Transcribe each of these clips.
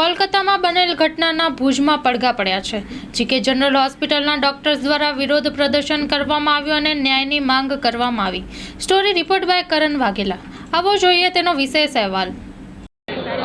કોલકાતામાં બનેલ ઘટનાના ભુજમાં પડઘા પડ્યા છે જીકે જનરલ હોસ્પિટલના ડોક્ટર્સ દ્વારા વિરોધ પ્રદર્શન કરવામાં આવ્યું અને ન્યાયની માંગ કરવામાં આવી. Story report by Karan Vaghela. આવો જોઈએ તેનો વિશેષ અહેવાલ.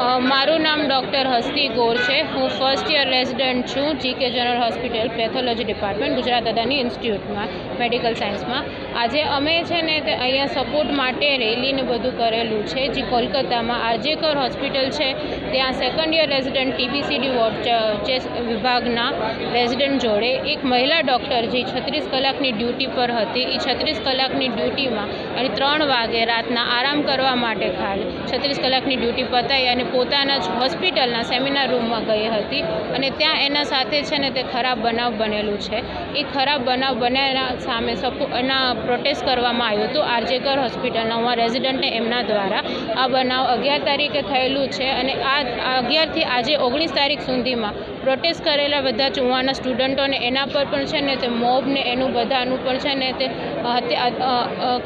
મારું નામ ડૉક્ટર હસ્તી ગોર છે. હું ફર્સ્ટ યર રેઝિડન્ટ છું GK general hospital pathology department, Gujarat Adani ઇન્સ્ટિટ્યૂટમાં, medical સાયન્સમાં. આજે અમે છે ને તે અહીંયા સપોર્ટ માટે રેલીને બધું કરેલું છે જે કોલકાતામાં આરજેકર હોસ્પિટલ છે. ત્યાં second year resident TBCD ward chest વિભાગના રેઝિડન્ટ જોડે એક મહિલા ડૉક્ટર જે છત્રીસ કલાકની ડ્યુટી પર હતી. એ છત્રીસ કલાકની ડ્યુટીમાં અને ત્રણ વાગે રાતના આરામ કરવા માટે ખાલી છત્રીસ કલાકની ડ્યુટી પતાવી અને પોતાના જ હોસ્પિટલના સેમિનાર રૂમમાં ગઈ હતી અને ત્યાં એના સાથે છે ને તે ખરાબ બનાવ બનેલું છે. એ ખરાબ બનાવ બન્યાના સામે સપો, એના પ્રોટેસ્ટ કરવામાં આવ્યું હતું આરજેકર હોસ્પિટલના હું રેઝિડન્ટને એમના દ્વારા. આ બનાવ અગિયાર તારીખે થયેલું છે અને આ અગિયારથી આજે ઓગણીસ તારીખ સુધીમાં પ્રોટેસ્ટ કરેલા બધા ચુવાના સ્ટુડન્ટોને એના પર પણ છે ને તે મોબને એનું બધાનું પણ છે ને તે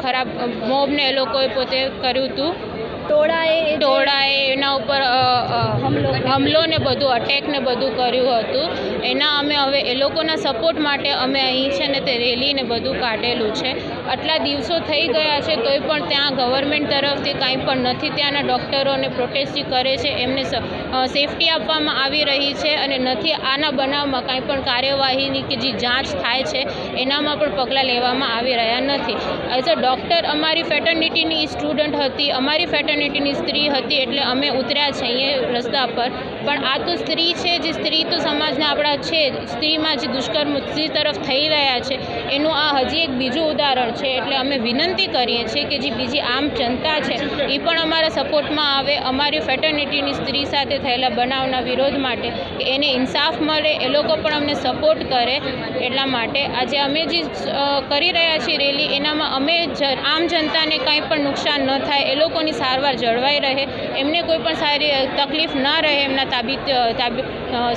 ખરાબ મોબને એ લોકોએ પોતે કર્યું હતું ટોળાએ ટોળાએ એના ઉપર હમલો ને બધું અટેક ને બધું કર્યું હતું. એના અમે હવે એ લોકોના સપોર્ટ માટે અમે અહીં છે ને તે રેલી ને બધું કાઢેલું છે. આટલા દિવસો થઈ ગયા છે, તોય પણ ત્યાં ગવર્મેન્ટ તરફથી કાંઈ પણ નથી, ત્યાંના ડૉક્ટરોને પ્રોટેસ્ટ કરે છે, એમને સેફટી આપવામાં આવી રહી છે અને નથી આના બનાવમાં કાંઈ પણ કાર્યવાહીની કે જે જાંચ થાય છે, એનામાં પણ પગલાં લેવામાં આવી રહ્યા નથી. એઝ અ ડૉક્ટર અમારી ફેટર્નિટીની સ્ટુડન્ટ હતી, અમારી ફેટર્નિટીની સ્ત્રી હતી, એટલે અમે ઉતર્યા છીએ રસ્તા પર. પણ આ તો સ્ત્રી છે, જે સ્ત્રી તો સમાજના આપણા છે, સ્ત્રીમાં જે દુષ્કર્મ સ્ત્રી તરફ થઈ રહ્યા છે, એનું આ હજી એક બીજું ઉદાહરણ છે, એટલે અમે વિનંતી કરીએ છીએ કે જે બીજી આમ જનતા છે, એ પણ અમારા સપોર્ટમાં આવે, અમારી ફેટર્નિટીની સ્ત્રી સાથે થયેલા બનાવના વિરોધ માટે, કે એને ઇન્સાફ મળે, એ લોકો પણ અમને સપોર્ટ કરે, એટલા માટે આજે અમે જે કરી રહ્યા છીએ રેલી, એનામાં અમે આમ જનતાને કાંઈ પણ નુકસાન ન થાય, એ લોકોની સારવાર જળવાઈ રહે, એમને કોઈ પણ સારી તકલીફ ન રહે, એમના તાબીત તાબી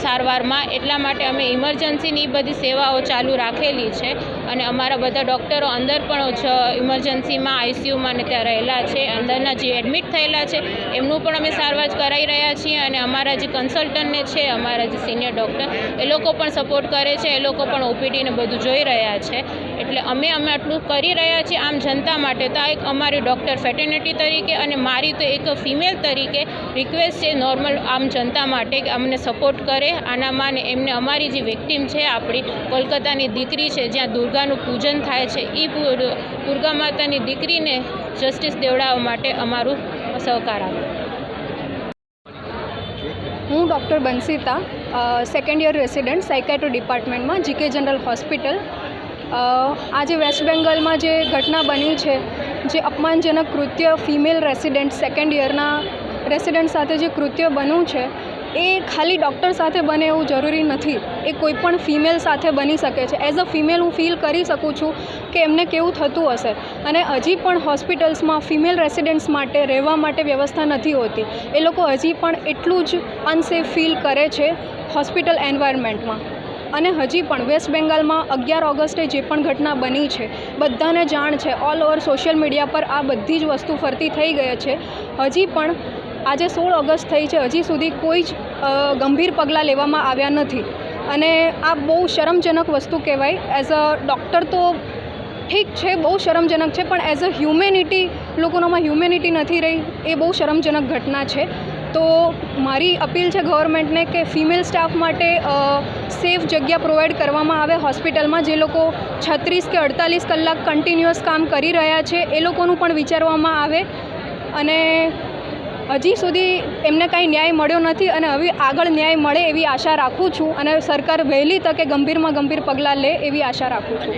સારવારમાં. એટલા માટે અમે ઇમરજન્સીની બધી સેવાઓ ચાલુ રાખેલી છે. અને અમારા બધા ડૉક્ટરો અંદર પણ જ ઇમરજન્સીમાં, આઈસીયુમાં ને ત્યાં રહેલા છે. અંદરના જે એડમિટ થયેલા છે, એમનું પણ અમે સારવાર કરાવી રહ્યા છીએ અને અમારા જે કન્સલ્ટન્ટને છે, અમારા જે સિનિયર ડૉક્ટર, એ લોકો પણ સપોર્ટ કરે છે, એ લોકો પણ ઓપીડીને બધું જોઈ રહ્યા છે. એટલે અમે અમે આટલું કરી રહ્યા છીએ આમ જનતા માટે. તો આ એક અમારી ડૉક્ટર ફેટર્નિટી તરીકે અને મારી તો એક ફિમેલ તરીકે રિક્વેસ્ટ છે નોર્મલ આમ જનતા માટે કે અમને સપોર્ટ કરે. આનામાં ને એમને અમારી જે વિક્ટીમ છે, આપણી કોલકાતાની દીકરી છે, જ્યાં દુર્ગાનું પૂજન થાય છે. એ દુર્ગા માતાની દીકરીને જસ્ટિસ દેવડાવવા માટે અમારું સહકાર આપ્યો હું doctor Bansita second year resident psychiatry ડિપાર્ટમેન્ટમાં GK general hospital આજે વેસ્ટ બેંગલમાં જે ઘટના બની છે, જે અપમાનજનક કૃત્ય ફિમેલ રેસિડન્ટ સેકન્ડ યરના રેસિડન્ટ સાથે જે કૃત્ય બન્યું છે એ ખાલી ડૉક્ટર સાથે બને એવું જરૂરી નથી. એ કોઈ પણ ફિમેલ સાથે બની શકે છે. એઝ અ ફિમેલ હું ફીલ કરી શકું છું કે એમને કેવું થતું હશે. અને હજી પણ હોસ્પિટલ્સમાં ફિમેલ રેસિડેન્ટ્સ માટે રહેવા માટે વ્યવસ્થા નથી હોતી. એ લોકો હજી પણ એટલું જ અનસેફ ફીલ કરે છે હોસ્પિટલ એન્વાયરમેન્ટમાં અને હજી પણ વેસ્ટ બેંગાલમાં અગિયાર ઓગસ્ટે જે પણ ઘટના બની છે, બધાને જાણ છે. ઓલ ઓવર સોશિયલ મીડિયા પર આ બધી જ વસ્તુ ફરતી થઈ ગઈ છે. હજી પણ આજે સોળ ઓગસ્ટ થઈ છે, હજી સુધી કોઈ જ ગંભીર પગલાં લેવામાં આવ્યા નથી. અને આ બહુ શરમજનક વસ્તુ કહેવાય. એઝ અ ડૉક્ટર તો ઠીક છે, બહુ શરમજનક છે, પણ એઝ અ હ્યુમેનિટી, લોકોનામાં હ્યુમેનિટી નથી રહી, એ બહુ શરમજનક ઘટના છે. તો મારી અપીલ છે ગવર્મેન્ટને કે ફિમેલ સ્ટાફ માટે સેફ જગ્યા પ્રોવાઈડ કરવામાં આવે. હોસ્પિટલમાં જે લોકો છત્રીસ કે અડતાલીસ કલાક કન્ટિન્યુઅસ કામ કરી રહ્યા છે, એ લોકોનું પણ વિચારવામાં આવે. અને હજી સુધી એમને કાંઈ ન્યાય મળ્યો નથી અને હવે આગળ ન્યાય મળે એવી આશા રાખું છું અને સરકાર વહેલી તકે ગંભીરમાં ગંભીર પગલાં લે એવી આશા રાખું છું.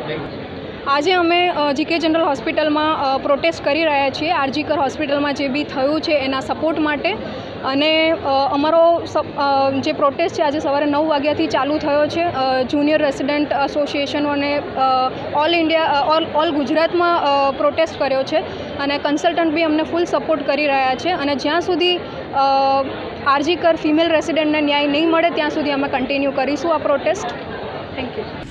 આજે અમે જીકે જનરલ હોસ્પિટલમાં પ્રોટેસ્ટ કરી રહ્યા છીએ. આરજીકર હોસ્પિટલમાં જે બી થયું છે એના સપોર્ટ માટે. અને અમારો જે પ્રોટેસ્ટ છે આજે સવારે નવ વાગ્યાથી ચાલુ થયો છે. જુનિયર રેસિડન્ટ એસોસિએશનો અને ઓલ ઇન્ડિયા ઓલ ઓલ ગુજરાતમાં પ્રોટેસ્ટ કર્યો છે. અને કન્સલ્ટન્ટ બી અમને ફૂલ સપોર્ટ કરી રહ્યા છે અને જ્યાં સુધી આરજી કર ફિમેલ રેસિડેન્ટને ન્યાય નહીં મળે, ત્યાં સુધી અમે કન્ટિન્યુ કરીશું આ પ્રોટેસ્ટ થેન્ક યુ